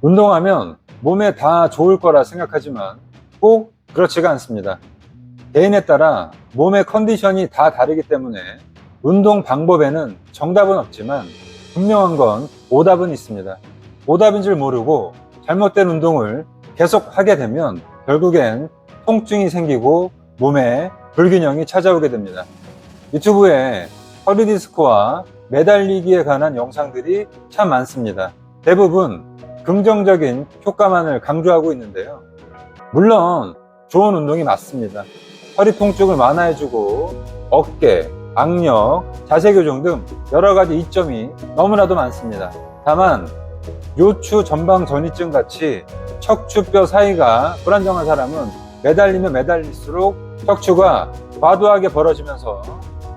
운동하면 몸에 다 좋을 거라 생각하지만 꼭 그렇지가 않습니다. 개인에 따라 몸의 컨디션이 다 다르기 때문에 운동 방법에는 정답은 없지만 분명한 건 오답은 있습니다. 오답인 줄 모르고 잘못된 운동을 계속 하게 되면 결국엔 통증이 생기고 몸에 불균형이 찾아오게 됩니다. 유튜브에 허리 디스크와 매달리기에 관한 영상들이 참 많습니다. 대부분 긍정적인 효과만을 강조하고 있는데요. 물론 좋은 운동이 맞습니다. 허리 통증을 완화해주고 어깨, 악력, 자세 교정 등 여러 가지 이점이 너무나도 많습니다. 다만 요추 전방 전이증 같이 척추뼈 사이가 불안정한 사람은 매달리면 매달릴수록 척추가 과도하게 벌어지면서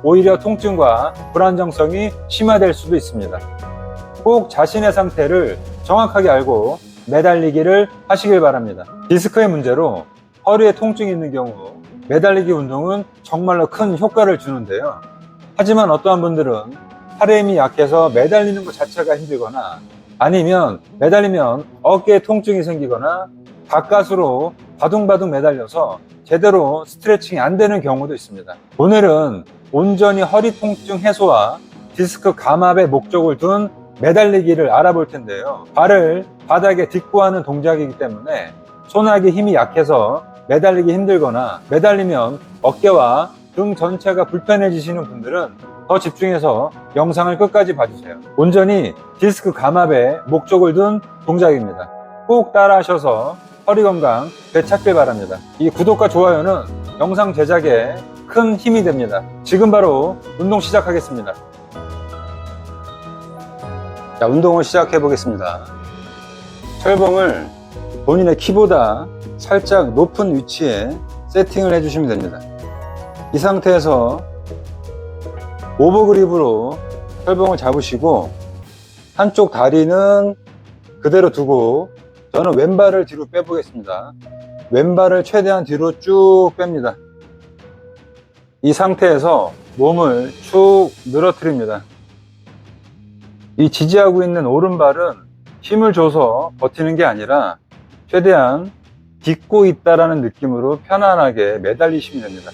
오히려 통증과 불안정성이 심화될 수도 있습니다. 꼭 자신의 상태를 정확하게 알고 매달리기를 하시길 바랍니다. 디스크의 문제로 허리에 통증이 있는 경우 매달리기 운동은 정말로 큰 효과를 주는데요. 하지만 어떠한 분들은 팔의 힘이 약해서 매달리는 것 자체가 힘들거나 아니면 매달리면 어깨에 통증이 생기거나 가까스로 바둥바둥 매달려서 제대로 스트레칭이 안 되는 경우도 있습니다. 오늘은 온전히 허리 통증 해소와 디스크 감압의 목적을 둔 매달리기를 알아볼 텐데요. 발을 바닥에 딛고 하는 동작이기 때문에 손아귀 힘이 약해서 매달리기 힘들거나 매달리면 어깨와 등 전체가 불편해지시는 분들은 더 집중해서 영상을 끝까지 봐주세요. 온전히 디스크 감압에 목적을 둔 동작입니다. 꼭 따라 하셔서 허리 건강 되찾길 바랍니다. 이 구독과 좋아요는 영상 제작에 큰 힘이 됩니다. 지금 바로 운동 시작하겠습니다. 자, 운동을 시작해 보겠습니다. 철봉을 본인의 키보다 살짝 높은 위치에 세팅을 해주시면 됩니다. 이 상태에서 오버그립으로 철봉을 잡으시고 한쪽 다리는 그대로 두고 저는 왼발을 뒤로 빼보겠습니다. 왼발을 최대한 뒤로 쭉 뺍니다. 이 상태에서 몸을 축 늘어뜨립니다. 이 지지하고 있는 오른발은 힘을 줘서 버티는 게 아니라 최대한 딛고 있다라는 느낌으로 편안하게 매달리시면 됩니다.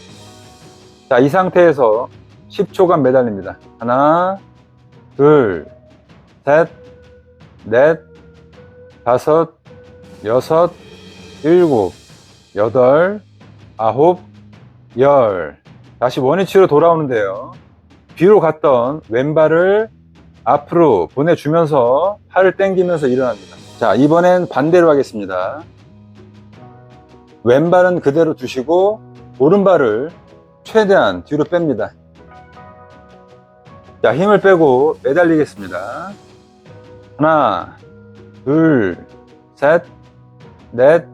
자, 이 상태에서 10초간 매달립니다. 하나, 둘, 셋, 넷, 다섯, 여섯, 일곱, 여덟, 아홉, 열. 다시 원위치로 돌아오는데요. 뒤로 갔던 왼발을 앞으로 보내주면서 팔을 당기면서 일어납니다. 자, 이번엔 반대로 하겠습니다. 왼발은 그대로 두시고 오른발을 최대한 뒤로 뺍니다. 자, 힘을 빼고 매달리겠습니다. 하나, 둘, 셋, 넷,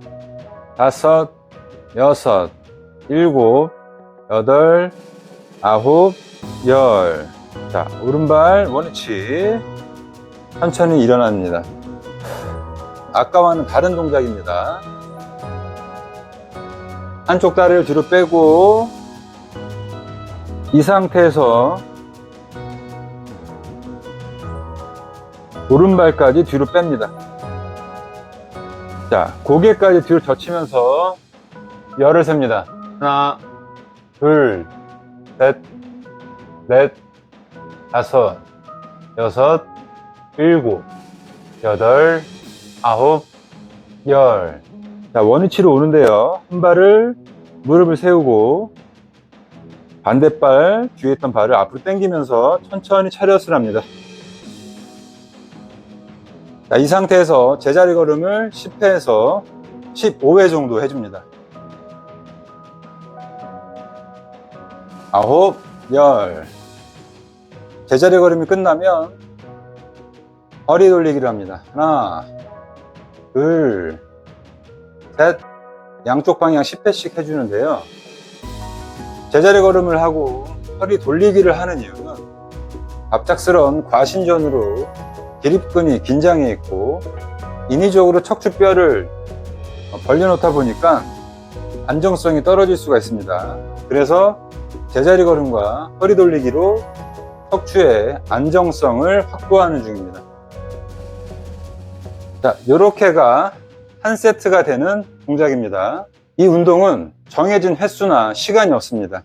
다섯, 여섯, 일곱, 여덟, 아홉, 열. 자, 오른발 원위치. 천천히 일어납니다. 아까와는 다른 동작입니다. 한쪽 다리를 뒤로 빼고 이 상태에서 오른발까지 뒤로 뺍니다. 자, 고개까지 뒤로 젖히면서 열을 셉니다. 하나, 둘, 셋, 넷, 다섯, 여섯, 일곱, 여덟, 아홉, 열. 자, 원위치로 오는데요. 한 발을 무릎을 세우고 반대발 뒤에 있던 발을 앞으로 당기면서 천천히 차렷을 합니다. 자, 이 상태에서 제자리 걸음을 10회에서 15회 정도 해줍니다. 아홉, 열. 제자리 걸음이 끝나면 허리 돌리기를 합니다. 하나, 둘, 셋. 양쪽 방향 10회씩 해주는데요. 제자리 걸음을 하고 허리 돌리기를 하는 이유는 갑작스러운 과신전으로 기립근이 긴장해 있고 인위적으로 척추뼈를 벌려놓다 보니까 안정성이 떨어질 수가 있습니다. 그래서 제자리 걸음과 허리 돌리기로 척추의 안정성을 확보하는 중입니다. 자, 요렇게가 한 세트가 되는 동작입니다. 이 운동은 정해진 횟수나 시간이 없습니다.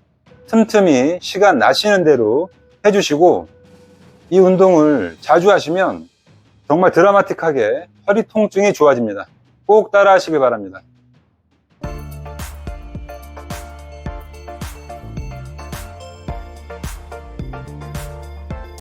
틈틈이 시간 나시는 대로 해주시고 이 운동을 자주 하시면 정말 드라마틱하게 허리 통증이 좋아집니다. 꼭 따라 하시길 바랍니다.